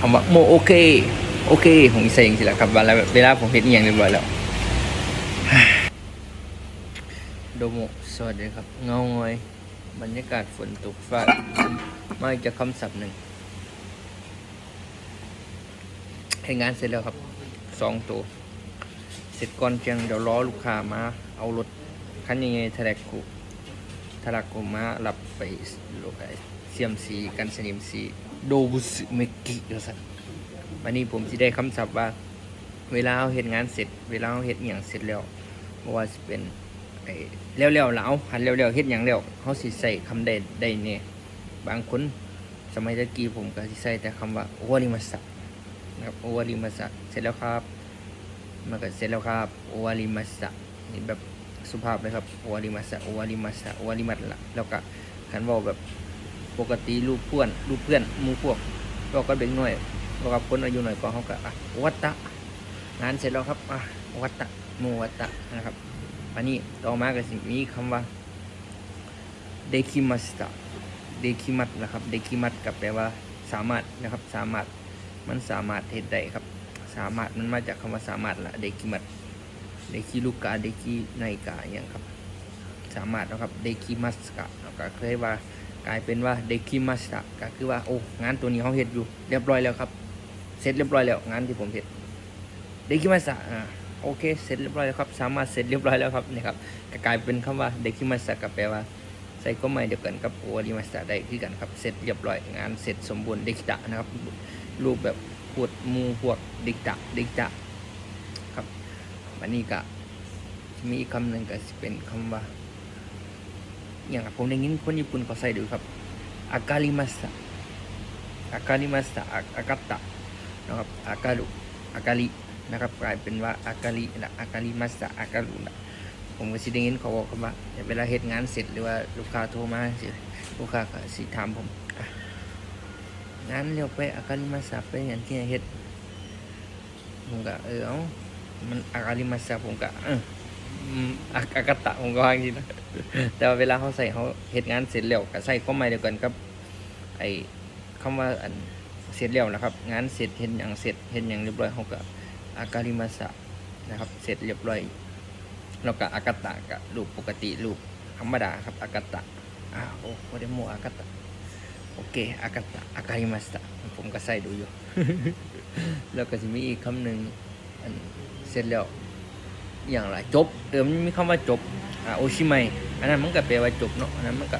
คำว่าโมโอเค โอเคผมใส่อย่างสิแหละครับเวลาเวลาผมเห็นอย่างเรียบร้อยแล้วโดโมสวัสดีครับ เงางอย บรรยากาศฝนตกฟ้ามาจากคำศัพท์หนึ่งให้งานเสร็จแล้วครับสองตัว เสร็จก่อนเพียงเดี๋ยวรอลูกค้ามา เอารถคันยังไงแทะเลักุทะเลกุมารับไปโลกเซียมซีกันสนิมซีโดบุสเมกิเดี๋ยวสันวันนี้ผมจะได้คำศัพท์ว่า เวลาเราเห็นงานเสร็จ เวลาเราเห็นอย่างเสร็จแล้วบ่ว่าจะเป็นไอ้เร็วๆแล้วเอาหันเร็วๆเฮ็ดหยังแล้วเขาสิใส่คำใดได้เนี่ยบางคนสมัยตะกี้ผมก็สิใส่แต่คำว่าโอวาริมัสะนะครับโอวาริมัสะเสร็จแล้วครับมันก็เสร็จแล้วครับโอวาริมัสสะนี่แบบ สุภาพเลยครับโอวาริมัสะโอวาริมัสะโอวาริมัสละแล้วก็คันว่าแบบปกติลูกเพื่อนลูกเพื่อนมูพวกเราก็เด็กน้อยเรากับคนอายุหน่อยก็เขาก็อะวัตตะงานเสร็จแล้วครับอะวัตตะโมวัตตะนะครับอันนี้ต่อมาก็สิมีคำว่าเดคิมัสตะเดคิมัตนะครับเดคิมัตกับแปลว่าสามารถนะครับสามารถมันสามารถเหตุใดครับ สามารถมันมาจากคำว่าสามารถละเดคิมัต เดคิลูกาเดคิไนกาอย่างครับ สามารถนะครับเดคิมัสกะก็เคยว่ากลายเป็นว่าเดคิมัสตะก็คือว่าโอ้งานตัวนี้เขาเห็ดอยู่เรียบร้อยแล้วครับเสร็จเรียบร้อยแล้วงานที่ผมเห็ดเดคิมาสะอ่าโอเคเสร็จเรียบร้อยแล้วครับสามารถเสร็จเรียบร้อยแล้วครับนี่ครับก็กลายเป็นคำว่าเดคิมาสะกับแปลว่าใส่ก็ไม่เดียวกันกับโอริมาสะได้คือกันครับเสร็จเรียบร้อยงานเสร็จสมบูรณ์เดคิตะนะครับรูปแบบพวดหมูพวกเดคิตะเดคิตะครับ วันนี้ก็มีอีกคำหนึ่งก็เป็นคำว่า อย่างผมได้ยินคนญี่ปุ่นเขาใส่ดูครับอากาลิมาสะอากาลิมาสะอากาตะนะครับอากาลุอากาลินะครับกลายเป็นว่าอากาลิละอากาลิมัสสะอากาลุละผมก็สิได้ยินเขาบอกกันว่าเวลาเฮ็ดงานเสร็จหรือว่าลูกค้าโทรมาสิลูกค้าก็สิถามผมงานเร็วไปอากาลิมัสสะไปอย่างที่เฮ็ดผมก็เออเอา มันอากาลิมัสสะผมก็อากากตะผมก็ว่าอย่างนี้นะแต่ว่าเวลาเขาใส่เขาเฮ็ดงานเสร็จแล้วก็ใส่ข้อหมายเดียวกันกับ ไอ้คำว่าอันเสร็จแล้วนะครับ งานเสร็จเห็นอย่างเสร็จเห็นอย่างเรียบร้อยเขาก็อากาลิมาสะนะครับ เสร็จเรียบร้อยแล้วก็อากาตะกับรูปปกติรูปธรรมดาครับอากาตะอ้าโอ้โหเดโมอากาตะโอเคอากาตะอากาลิมาสะผมก็ใส่ดูอยู่ แล้วก็จะมีอีกคำหนึ่ง อันเสร็จแล้วอย่างไรจบเออมันมีคำว่าจบอ่าโอชิไมอันนั้นมันก็แปลว่าจบเนาะอันนั้นมันก็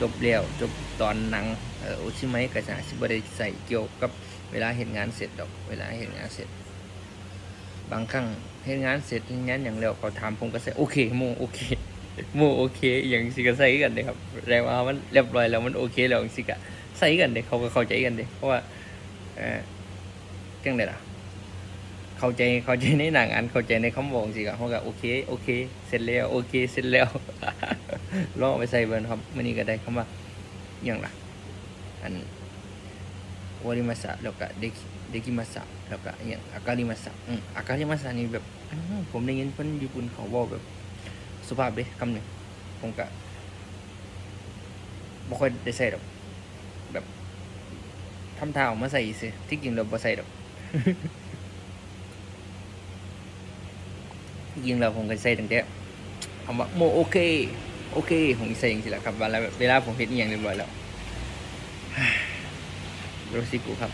จบแล้วจบตอนหนังเออโอชิไมก็จะสิบได้ใส่เกี่ยวกับเวลาเห็นงานเสร็จดอก เวลาเห็นงานเสร็จ บางครั้งเฮ็ดงานเสร็จเฮ็ดงานอย่างเร็วเขาถามผมก็ใส่โอเคโมโอเคโมโอเคอย่างสิก็ใส่กันเลยครับแรงว่ามันเรียบร้อยแล้วมันโอเคแล้วสิก็ใส่กันเด้เขาก็เข้าใจกันเด้เพราะว่าเออจังไดล่ะ เข้าใจเข้าใจในหนังอันเข้าใจในคำบอกสิก็เขาก็โอเคโอเค เสร็จแล้วโอเคเสร็จแล้วลองเอไปใส่เบิ่งครับมื้อนี้ก็ได้คำว่าหยังละอันวาริมาสะแล้วก็เดคิเดคิมาสะแล้วก็อย่างอากาลิมาสะอืมอากาลิมาสะนี่แบบผมได้ยินคนญี่ปุ่นเขาบอกแบบสุภาพเด้คำหนึ่งผมก็บ่ค่อยได้ใส่ดอกแบบทำท่าออกมาใส่สิที่จริงเราบ่ใส่ดอก ยิงเราผมก็ใส่ตั้งแต่คำว่าโมโอเคโอเคผมใส่อย่างสิแหละครับเวลาเวลาผมเห็นอย่างเรียบร้อยแล้วโรซิกูครับ